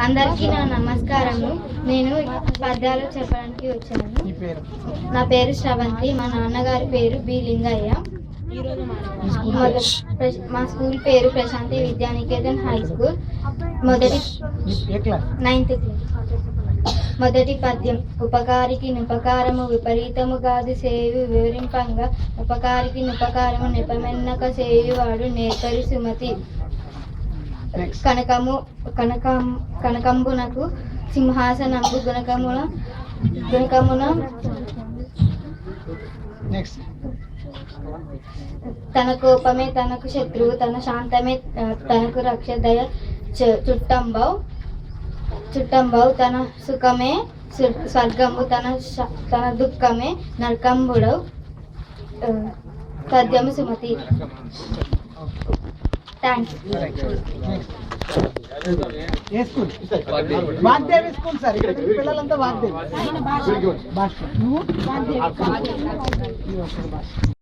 అందరికీ నా నమస్కారము. నేను పద్యాలు చెప్పడానికి వచ్చాను. నీ పేరు? శ్రవంతి. మా నాన్నగారి పేరు బి లింగయ్య. మా స్కూల్ పేరు? Prashanthi Vidyaniketan high school. మొదటి నైన్త్ మొదటి పద్యం. ఉపకారికి నుపకారము విపరీతము కాదు సేయు వివరింపంగా. ఉపకారికి నుపకారము నిపమెన్నక సేయువాడు నేర్పరి సుమతి. కనకము కనకం కనకంబునకు సింహాసనంబు గుణకమున గుణకమున తన కోపమే తనకు శత్రువు తన శాంతమే తనకు రక్ష దయ చు- చుట్టంబౌ చుట్టంబౌ తన సుఖమే స్వర్గము తన తన దుఃఖమే నరకంబుడవు ఆ, పద్యము సుమతి. వాగ్దేవి స్కూల్ సార్ ఇక్కడ మీ పిల్లలంతా వాగ్దేవి భాష నువ్వు భాష